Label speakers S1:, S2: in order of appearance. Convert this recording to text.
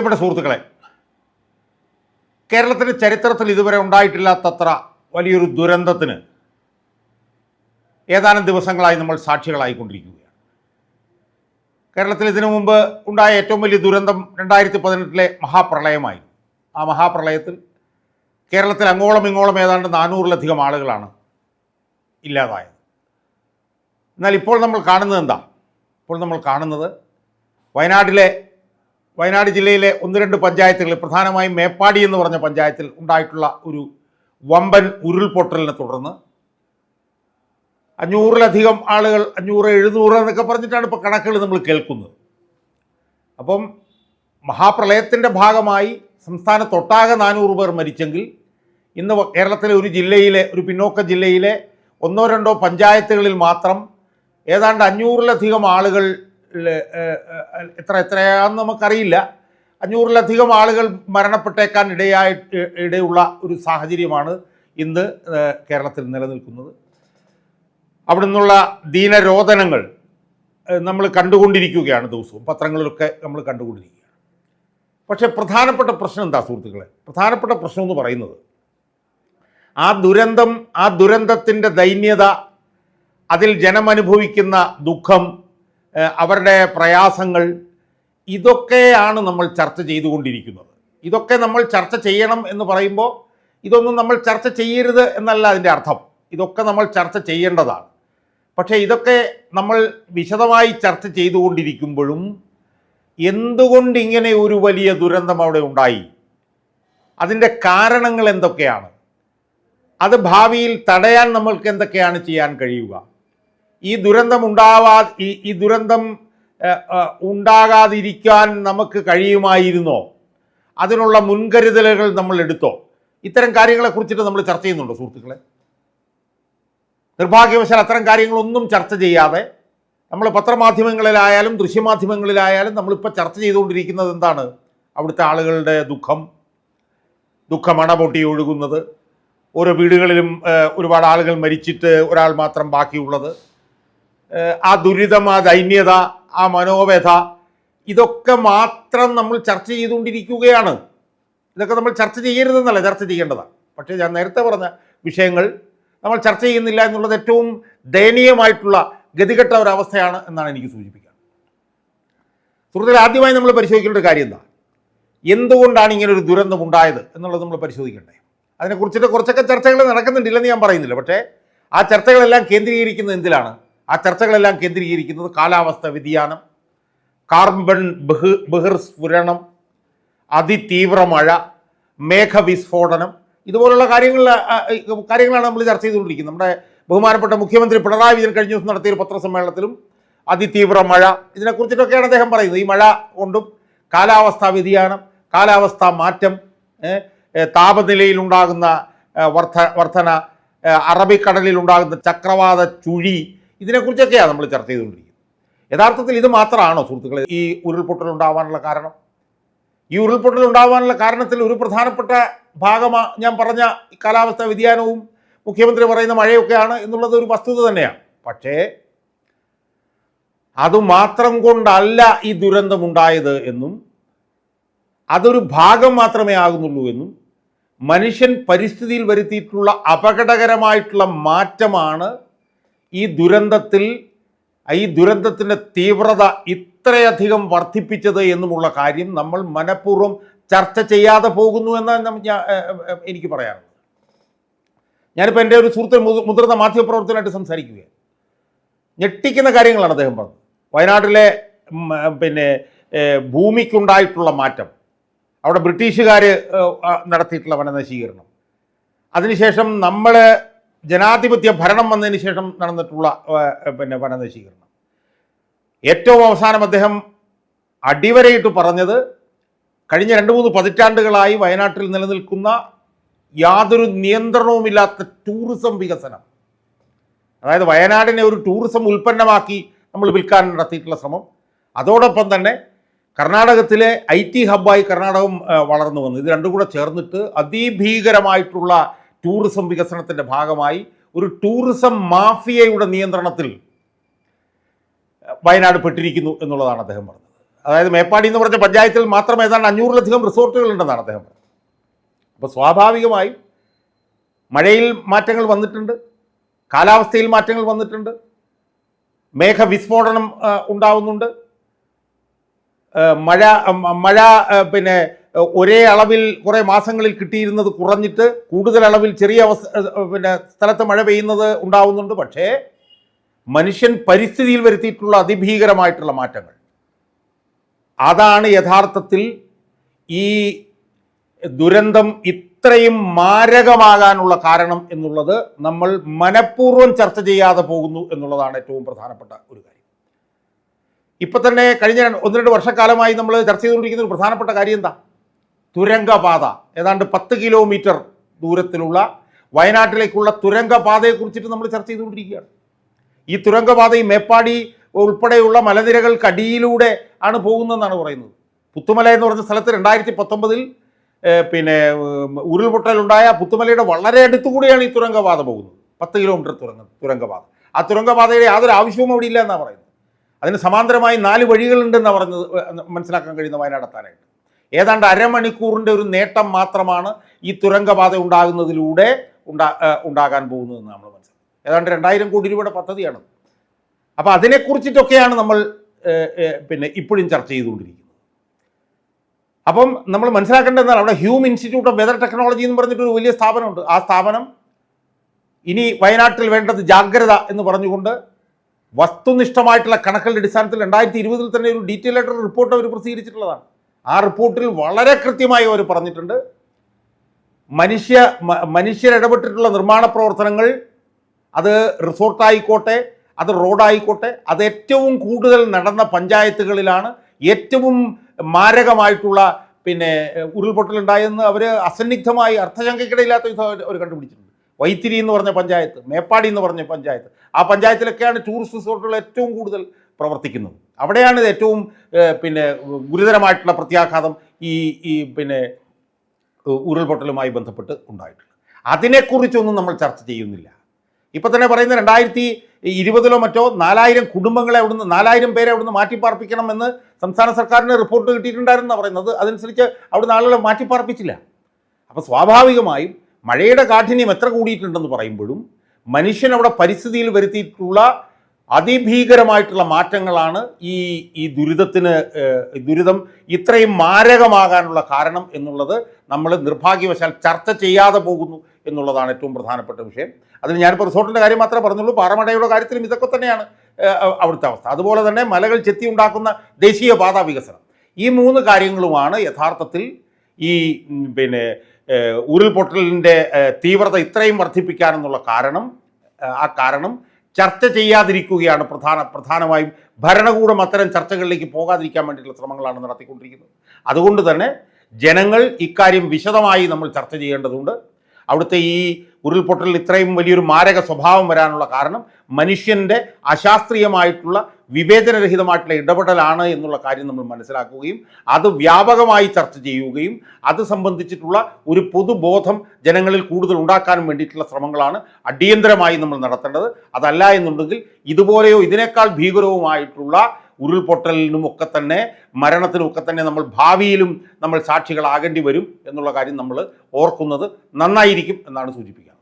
S1: പ്രിയപ്പെട്ട സുഹൃത്തുക്കളെ കേരളത്തിന്റെ ചരിത്രത്തിൽ ഇതുവരെ ഉണ്ടായിട്ടില്ലാത്തത്ര വലിയൊരു ദുരന്തത്തിന് ഏതാനും ദിവസങ്ങളായി നമ്മൾ സാക്ഷികളായിക്കൊണ്ടിരിക്കുകയാണ്. കേരളത്തിൽ ഇതിനു മുമ്പ് ഉണ്ടായ ഏറ്റവും വലിയ ദുരന്തം രണ്ടായിരത്തി പതിനെട്ടിലെ മഹാപ്രളയമായി. ആ മഹാപ്രളയത്തിൽ കേരളത്തിൽ അങ്ങോളം ഇങ്ങോളം ഏതാണ്ട് നാനൂറിലധികം ആളുകളാണ് ഇല്ലാതായത്. എന്നാൽ ഇപ്പോൾ നമ്മൾ കാണുന്നത് എന്താ? ഇപ്പോൾ നമ്മൾ കാണുന്നത് വയനാട്ടിലെ വയനാട് ജില്ലയിലെ ഒന്ന് രണ്ട് പഞ്ചായത്തുകളിൽ പ്രധാനമായും മേപ്പാടി എന്ന് പറഞ്ഞ പഞ്ചായത്തിൽ ഉണ്ടായിട്ടുള്ള ഒരു വമ്പൻ ഉരുൾപൊട്ടലിനെ തുടർന്ന് അഞ്ഞൂറിലധികം ആളുകൾ അഞ്ഞൂറ് എഴുന്നൂറ് എന്നൊക്കെ പറഞ്ഞിട്ടാണ് ഇപ്പോൾ കണക്കുകൾ നമ്മൾ കേൾക്കുന്നത്. അപ്പം മഹാപ്രളയത്തിന്റെ ഭാഗമായി സംസ്ഥാനത്തൊട്ടാകെ നാനൂറ് പേർ മരിച്ചെങ്കിൽ ഇന്ന് കേരളത്തിലെ ഒരു ജില്ലയിലെ ഒരു പിന്നോക്ക ജില്ലയിലെ ഒന്നോ രണ്ടോ പഞ്ചായത്തുകളിൽ മാത്രം ഏതാണ്ട് അഞ്ഞൂറിലധികം ആളുകൾ എത്ര എത്രയാണെന്ന് നമുക്കറിയില്ല. അഞ്ഞൂറിലധികം ആളുകൾ മരണപ്പെട്ടേക്കാൻ ഇടയായിട്ട് ഇടയുള്ള ഒരു സാഹചര്യമാണ് ഇന്ന് കേരളത്തിൽ നിലനിൽക്കുന്നത്. അവിടെ നിന്നുള്ള ദീനരോധനങ്ങൾ നമ്മൾ കണ്ടുകൊണ്ടിരിക്കുകയാണ് ദിവസവും. പത്രങ്ങളിലൊക്കെ നമ്മൾ കണ്ടുകൊണ്ടിരിക്കുകയാണ്. പക്ഷേ പ്രധാനപ്പെട്ട പ്രശ്നം എന്താ സുഹൃത്തുക്കളെ? പ്രധാനപ്പെട്ട പ്രശ്നം എന്ന് പറയുന്നത് ആ ദുരന്തം ആ ദുരന്തത്തിന്റെ ദൈന്യത അതിൽ ജനമനുഭവിക്കുന്ന ദുഃഖം അവരുടെ പ്രയാസങ്ങൾ ഇതൊക്കെയാണ് നമ്മൾ ചർച്ച ചെയ്തുകൊണ്ടിരിക്കുന്നത്. ഇതൊക്കെ നമ്മൾ ചർച്ച ചെയ്യണം എന്ന് പറയുമ്പോൾ ഇതൊന്നും നമ്മൾ ചർച്ച ചെയ്യരുത് എന്നല്ല അതിന്റെ അർത്ഥം. ഇതൊക്കെ നമ്മൾ ചർച്ച ചെയ്യേണ്ടതാണ്. പക്ഷേ ഇതൊക്കെ നമ്മൾ വിശദമായി ചർച്ച ചെയ്തുകൊണ്ടിരിക്കുമ്പോഴും എന്തുകൊണ്ട് ഇങ്ങനെ ഒരു വലിയ ദുരന്തം അവിടെ ഉണ്ടായി? അതിന്റെ കാരണങ്ങൾ എന്തൊക്കെയാണ്? അത് ഭാവിയിൽ തടയാൻ നമ്മൾക്ക് എന്തൊക്കെയാണ് ചെയ്യാൻ കഴിയുക? ഈ ദുരന്തം ഉണ്ടാവാ ഈ ദുരന്തം ഉണ്ടാകാതിരിക്കാൻ നമുക്ക് കഴിയുമായിരുന്നോ? അതിനുള്ള മുൻകരുതലുകൾ നമ്മൾ എടുത്തോ? ഇത്തരം കാര്യങ്ങളെ കുറിച്ചിട്ട് നമ്മൾ ചർച്ച ചെയ്യുന്നുണ്ടോ സുഹൃത്തുക്കളെ? നിർഭാഗ്യവശാൽ അത്തരം കാര്യങ്ങളൊന്നും ചർച്ച ചെയ്യാതെ നമ്മൾ പത്രമാധ്യമങ്ങളിലായാലും ദൃശ്യമാധ്യമങ്ങളിലായാലും നമ്മളിപ്പോൾ ചർച്ച ചെയ്തുകൊണ്ടിരിക്കുന്നത് എന്താണ്? അവിടുത്തെ ആളുകളുടെ ദുഃഖം ദുഃഖമണ പൊട്ടി ഒഴുകുന്നത് ഓരോ വീടുകളിലും ഒരുപാട് ആളുകൾ മരിച്ചിട്ട് ഒരാൾ മാത്രം ബാക്കിയുള്ളത്. ആ ദുരിതം ആ ദൈന്യത ആ മനോവ്യഥ ഇതൊക്കെ മാത്രം നമ്മൾ ചർച്ച ചെയ്തുകൊണ്ടിരിക്കുകയാണ്. ഇതൊക്കെ നമ്മൾ ചർച്ച ചെയ്യരുതെന്നല്ല ചർച്ച ചെയ്യേണ്ടതാണ്. പക്ഷേ ഞാൻ നേരത്തെ പറഞ്ഞ വിഷയങ്ങൾ നമ്മൾ ചർച്ച ചെയ്യുന്നില്ല എന്നുള്ളത് ഏറ്റവും ദയനീയമായിട്ടുള്ള ഗതികെട്ട ഒരവസ്ഥയാണ് എന്നാണ് എനിക്ക് സൂചിപ്പിക്കുക സുഹൃത്തുക്കൾ ആദ്യമായി നമ്മൾ പരിശോധിക്കേണ്ട ഒരു കാര്യം എന്താ? എന്തുകൊണ്ടാണ് ഇങ്ങനെ ഒരു ദുരന്തം ഉണ്ടായത് എന്നുള്ളത് നമ്മൾ പരിശോധിക്കണ്ടേ? അതിനെക്കുറിച്ചിട്ട് കുറച്ചൊക്കെ ചർച്ചകൾ നടക്കുന്നുണ്ടില്ലെന്ന് ഞാൻ പറയുന്നില്ല. പക്ഷേ ആ ചർച്ചകളെല്ലാം കേന്ദ്രീകരിക്കുന്നത് എന്തിലാണ്? ആ ചർച്ചകളെല്ലാം കേന്ദ്രീകരിക്കുന്നത് കാലാവസ്ഥ വ്യതിയാനം കാർബൺ ബഹ് ബഹിർസ്ഫുരണം അതിതീവ്ര മഴ മേഘവിസ്ഫോടനം ഇതുപോലുള്ള കാര്യങ്ങൾ കാര്യങ്ങളാണ് നമ്മൾ ചർച്ച ചെയ്തുകൊണ്ടിരിക്കുന്നത്. നമ്മുടെ ബഹുമാനപ്പെട്ട മുഖ്യമന്ത്രി പിണറായി വിജയൻ കഴിഞ്ഞ ദിവസം നടത്തിയ ഒരു പത്രസമ്മേളനത്തിലും അതിതീവ്ര മഴ ഇതിനെക്കുറിച്ചിട്ടൊക്കെയാണ് അദ്ദേഹം പറയുന്നത്. ഈ മഴ കൊണ്ടും കാലാവസ്ഥാ വ്യതിയാനം കാലാവസ്ഥാ മാറ്റം താപനിലയിലുണ്ടാകുന്ന വർധ വർധന അറബിക്കടലിലുണ്ടാകുന്ന ചക്രവാത ചുഴി ഇതിനെക്കുറിച്ചൊക്കെയാണ് നമ്മൾ ചർച്ച ചെയ്തുകൊണ്ടിരിക്കുന്നത്. യഥാർത്ഥത്തിൽ ഇത് മാത്രമാണോ സുഹൃത്തുക്കളെ ഈ ഉരുൾപൊട്ടൽ ഉണ്ടാവാനുള്ള കാരണം? ഈ ഉരുൾപൊട്ടൽ ഉണ്ടാവാനുള്ള കാരണത്തിൽ ഒരു പ്രധാനപ്പെട്ട ഭാഗമാ ഞാൻ പറഞ്ഞ കാലാവസ്ഥാ വ്യതിയാനവും മുഖ്യമന്ത്രി പറയുന്ന മഴയൊക്കെയാണ് എന്നുള്ളത് ഒരു വസ്തുത തന്നെയാണ്. പക്ഷേ അതുമാത്രം കൊണ്ടല്ല ഈ ദുരന്തമുണ്ടായത് എന്നും അതൊരു ഭാഗം മാത്രമേ ആകുന്നുള്ളൂ എന്നും മനുഷ്യൻ പരിസ്ഥിതിയിൽ വരുത്തിയിട്ടുള്ള അപകടകരമായിട്ടുള്ള മാറ്റമാണ് ഈ ദുരന്തത്തിൽ ഈ ദുരന്തത്തിന്റെ തീവ്രത ഇത്രയധികം വർദ്ധിപ്പിച്ചത് എന്നുമുള്ള കാര്യം നമ്മൾ മനഃപൂർവം ചർച്ച ചെയ്യാതെ പോകുന്നു എന്നാണ് നം- ഞാൻ ഏ, ഏ, എനിക്ക് പറയാനുള്ളത്. ഞാനിപ്പോൾ എന്റെ ഒരു സുഹൃത്തിന് മുതി- മുതിർന്ന മാധ്യമപ്രവർത്തകനായിട്ട് സംസാരിക്കുകയാണ്. ഞെട്ടിക്കുന്ന കാര്യങ്ങളാണ് അദ്ദേഹം പറഞ്ഞത്. വയനാട്ടിലെ പിന്നെ ഭൂമിക്കുണ്ടായിട്ടുള്ള മാറ്റം. അവിടെ ബ്രിട്ടീഷുകാർ നടത്തിയിട്ടുള്ള വനനശീകരണം. അതിനുശേഷം നമ്മൾ ജനാധിപത്യ ഭരണം വന്നതിന് ശേഷം നടന്നിട്ടുള്ള പിന്നെ വനനശീകരണം ഏറ്റവും അവസാനം അദ്ദേഹം അടിവരയിട്ട് പറഞ്ഞത് കഴിഞ്ഞ രണ്ട് മൂന്ന് പതിറ്റാണ്ടുകളായി വയനാട്ടിൽ നിലനിൽക്കുന്ന യാതൊരു നിയന്ത്രണവുമില്ലാത്ത ടൂറിസം വികസനം. അതായത് വയനാടിനെ ഒരു ടൂറിസം ഉൽപ്പന്നമാക്കി നമ്മൾ വിൽക്കാൻ നടത്തിയിട്ടുള്ള ശ്രമം. അതോടൊപ്പം തന്നെ കർണാടകത്തിലെ ഐ ടി ഹബ്ബായി കർണാടകം വളർന്നു വന്നു. ഇത് രണ്ടും കൂടെ ചേർന്നിട്ട് അതിഭീകരമായിട്ടുള്ള ടൂറിസം വികസനത്തിന്റെ ഭാഗമായി ഒരു ടൂറിസം മാഫിയയുടെ നിയന്ത്രണത്തിൽ വയനാട് പെട്ടിരിക്കുന്നു എന്നുള്ളതാണ് അദ്ദേഹം പറഞ്ഞത്. അതായത് മേപ്പാടി എന്ന് പറഞ്ഞ പഞ്ചായത്തിൽ മാത്രം ഏതാണ്ട് അഞ്ഞൂറിലധികം റിസോർട്ടുകൾ ഉണ്ടെന്നാണ് അദ്ദേഹം പറഞ്ഞത്. അപ്പോൾ സ്വാഭാവികമായി മഴയിൽ മാറ്റങ്ങൾ വന്നിട്ടുണ്ട് കാലാവസ്ഥയിൽ മാറ്റങ്ങൾ വന്നിട്ടുണ്ട് മേഘവിസ്ഫോടനം ഉണ്ടാവുന്നുണ്ട് മഴ മഴ പിന്നെ ഒരേ അളവിൽ കുറേ മാസങ്ങളിൽ കിട്ടിയിരുന്നത് കുറഞ്ഞിട്ട് കൂടുതൽ അളവിൽ ചെറിയ അവസ്ഥ പിന്നെ സ്ഥലത്ത് മഴ പെയ്യുന്നത് ഉണ്ടാവുന്നുണ്ട്. പക്ഷേ മനുഷ്യൻ പരിസ്ഥിതിയിൽ വരുത്തിയിട്ടുള്ള അതിഭീകരമായിട്ടുള്ള മാറ്റങ്ങൾ. അതാണ് യഥാർത്ഥത്തിൽ ഈ ദുരന്തം ഇത്രയും മാരകമാകാനുള്ള കാരണം എന്നുള്ളത് നമ്മൾ മനഃപൂർവം ചർച്ച ചെയ്യാതെ പോകുന്നു എന്നുള്ളതാണ് ഏറ്റവും പ്രധാനപ്പെട്ട ഒരു കാര്യം. ഇപ്പം തന്നെ കഴിഞ്ഞ ഒന്ന് രണ്ട് വർഷക്കാലമായി നമ്മൾ ചർച്ച ചെയ്തുകൊണ്ടിരിക്കുന്ന ഒരു പ്രധാനപ്പെട്ട കാര്യം എന്താ? തുരങ്കപാത. ഏതാണ്ട് പത്ത് കിലോമീറ്റർ ദൂരത്തിലുള്ള വയനാട്ടിലേക്കുള്ള തുരങ്കപാതയെക്കുറിച്ചിട്ട് നമ്മൾ ചർച്ച ചെയ്തുകൊണ്ടിരിക്കുകയാണ്. ഈ തുരങ്കപാത ഈ മേപ്പാടി ഉൾപ്പെടെയുള്ള മലനിരകൾക്കടിയിലൂടെ ആണ് പോകുന്നതെന്നാണ് പറയുന്നത്. പുത്തുമല എന്ന് പറഞ്ഞ സ്ഥലത്ത് രണ്ടായിരത്തി പത്തൊമ്പതിൽ പിന്നെ ഉരുൾപൊട്ടലുണ്ടായ പുത്തുമലയുടെ വളരെ അടുത്തുകൂടിയാണ് ഈ തുരങ്കപാത പോകുന്നത്. പത്ത് കിലോമീറ്റർ തുരങ്ക തുരങ്കപാത. ആ തുരങ്കപാതയുടെ യാതൊരു ആവശ്യവും അവിടെ ഇല്ല എന്നാണ് പറയുന്നത്. അതിന് സമാന്തരമായി നാല് വഴികളുണ്ടെന്നാണ് പറഞ്ഞത് മനസ്സിലാക്കാൻ കഴിയുന്ന വയനാടെത്താനായിട്ട് ഏതാണ്ട് അരമണിക്കൂറിന്റെ ഒരു നേട്ടം മാത്രമാണ് ഈ തുരങ്കപാത ഉണ്ടാകുന്നതിലൂടെ ഉണ്ടാ ഉണ്ടാകാൻ പോകുന്നതെന്ന് നമ്മൾ മനസ്സിലാക്കും ഏതാണ്ട് രണ്ടായിരം കോടി രൂപയുടെ പദ്ധതിയാണ് അപ്പോൾ അതിനെക്കുറിച്ചിട്ടൊക്കെയാണ് നമ്മൾ പിന്നെ ഇപ്പോഴും ചർച്ച ചെയ്തുകൊണ്ടിരിക്കുന്നത്. അപ്പം നമ്മൾ മനസ്സിലാക്കേണ്ടതെന്നാൽ അവിടെ Hume institute of weather technology എന്ന് പറഞ്ഞിട്ടൊരു വലിയ സ്ഥാപനമുണ്ട്. ആ സ്ഥാപനം ഇനി വയനാട്ടിൽ വേണ്ടത് ജാഗ്രത എന്ന് പറഞ്ഞുകൊണ്ട് വസ്തുനിഷ്ഠമായിട്ടുള്ള കണക്കുകളുടെ അടിസ്ഥാനത്തിൽ രണ്ടായിരത്തി ഇരുപതിൽ തന്നെ ഒരു ഡീറ്റെയിൽ ആയിട്ടുള്ള റിപ്പോർട്ട് അവർ പ്രസിദ്ധീകരിച്ചിട്ടുള്ളതാണ്. ആ റിപ്പോർട്ടിൽ വളരെ കൃത്യമായി അവർ പറഞ്ഞിട്ടുണ്ട്. മനുഷ്യ മനുഷ്യരിടപെട്ടിട്ടുള്ള നിർമ്മാണ പ്രവർത്തനങ്ങൾ അത് റിസോർട്ടായിക്കോട്ടെ അത് റോഡായിക്കോട്ടെ അത് ഏറ്റവും കൂടുതൽ നടന്ന പഞ്ചായത്തുകളിലാണ് ഏറ്റവും മാരകമായിട്ടുള്ള പിന്നെ ഉരുൾപൊട്ടലുണ്ടായെന്ന് അവർ അസന്നിഗ്ധമായി അർത്ഥശങ്കയ്ക്കിടയില്ലാത്ത വിധം അവർ കണ്ടുപിടിച്ചിട്ടുണ്ട്. വൈത്തിരി എന്ന് പറഞ്ഞ പഞ്ചായത്ത് മേപ്പാടി എന്ന് പറഞ്ഞ പഞ്ചായത്ത്. ആ പഞ്ചായത്തിലൊക്കെയാണ് ടൂറിസ്റ്റ് റിസോർട്ടുകൾ ഏറ്റവും കൂടുതൽ പ്രവർത്തിക്കുന്നത്. അവിടെയാണ് ഏറ്റവും പിന്നെ ഗുരുതരമായിട്ടുള്ള പ്രത്യാഘാതം ഈ ഈ പിന്നെ ഉരുൾപൊട്ടലുമായി ബന്ധപ്പെട്ട് ഉണ്ടായിട്ടുള്ളത്. അതിനെക്കുറിച്ചൊന്നും നമ്മൾ ചർച്ച ചെയ്യുന്നില്ല. ഇപ്പം തന്നെ പറയുന്ന രണ്ടായിരത്തി ഇരുപതിലോ മറ്റോ നാലായിരം കുടുംബങ്ങളെ അവിടുന്ന് നാലായിരം പേരെ അവിടുന്ന് മാറ്റിപ്പാർപ്പിക്കണമെന്ന് സംസ്ഥാന സർക്കാരിന് റിപ്പോർട്ട് കിട്ടിയിട്ടുണ്ടായിരുന്നാണ് പറയുന്നത്. അതനുസരിച്ച് അവിടുന്ന് ആളുകളെ മാറ്റിപ്പാർപ്പിച്ചില്ല. അപ്പോൾ സ്വാഭാവികമായും മഴയുടെ കാഠിന്യം എത്ര കൂടിയിട്ടുണ്ടെന്ന് പറയുമ്പോഴും മനുഷ്യൻ അവിടെ പരിസ്ഥിതിയിൽ വരുത്തിയിട്ടുള്ള അതിഭീകരമായിട്ടുള്ള മാറ്റങ്ങളാണ് ഈ ഈ ദുരിതത്തിന് ദുരിതം ഇത്രയും മാരകമാകാനുള്ള കാരണം എന്നുള്ളത് നമ്മൾ നിർഭാഗ്യവശാൽ ചർച്ച ചെയ്യാതെ പോകുന്നു എന്നുള്ളതാണ് ഏറ്റവും പ്രധാനപ്പെട്ട വിഷയം. അതിന് ഞാനിപ്പോൾ റിസോർട്ടിന്റെ കാര്യം മാത്രമേ പറഞ്ഞുള്ളൂ. പാറമടയുടെ കാര്യത്തിലും ഇതൊക്കെ തന്നെയാണ് അവിടുത്തെ അവസ്ഥ. അതുപോലെ തന്നെ മലകൾ ചെത്തി ഉണ്ടാക്കുന്ന ദേശീയ പാതാ വികസനം. ഈ മൂന്ന് കാര്യങ്ങളുമാണ് യഥാർത്ഥത്തിൽ ഈ പിന്നെ ഉരുൾപൊട്ടലിന്റെ തീവ്രത ഇത്രയും വർദ്ധിപ്പിക്കാനെന്നുള്ള കാരണം ആ കാരണം ചർച്ച ചെയ്യാതിരിക്കുകയാണ് പ്രധാന പ്രധാനമായും ഭരണകൂടം അത്തരം ചർച്ചകളിലേക്ക് പോകാതിരിക്കാൻ വേണ്ടിയിട്ടുള്ള ശ്രമങ്ങളാണ് നടത്തിക്കൊണ്ടിരിക്കുന്നത്. അതുകൊണ്ട് തന്നെ ജനങ്ങൾ ഇക്കാര്യം വിശദമായി നമ്മൾ ചർച്ച ചെയ്യേണ്ടതുണ്ട്. അവിടുത്തെ ഈ ഉരുൾപൊട്ടലിൽ ഇത്രയും വലിയൊരു മാരക സ്വഭാവം വരാനുള്ള കാരണം മനുഷ്യന്റെ അശാസ്ത്രീയമായിട്ടുള്ള വിവേചനരഹിതമായിട്ടുള്ള ഇടപെടലാണ് എന്നുള്ള കാര്യം നമ്മൾ മനസ്സിലാക്കുകയും അത് വ്യാപകമായി ചർച്ച ചെയ്യുകയും അത് സംബന്ധിച്ചിട്ടുള്ള ഒരു പൊതുബോധം ജനങ്ങളിൽ കൂടുതൽ ഉണ്ടാക്കാനും വേണ്ടിയിട്ടുള്ള ശ്രമങ്ങളാണ് അടിയന്തരമായി നമ്മൾ നടത്തേണ്ടത്. അതല്ല എന്നുണ്ടെങ്കിൽ ഇതുപോലെയോ ഇതിനേക്കാൾ ഭീകരവുമായിട്ടുള്ള ഉരുൾപൊട്ടലിനും ഒക്കെ തന്നെ മരണത്തിനും ഒക്കെ തന്നെ നമ്മൾ ഭാവിയിലും നമ്മൾ സാക്ഷികളാകേണ്ടി വരും എന്നുള്ള കാര്യം നമ്മൾ ഓർക്കുന്നത് നന്നായിരിക്കും എന്നാണ് സൂചിപ്പിക്കുന്നത്.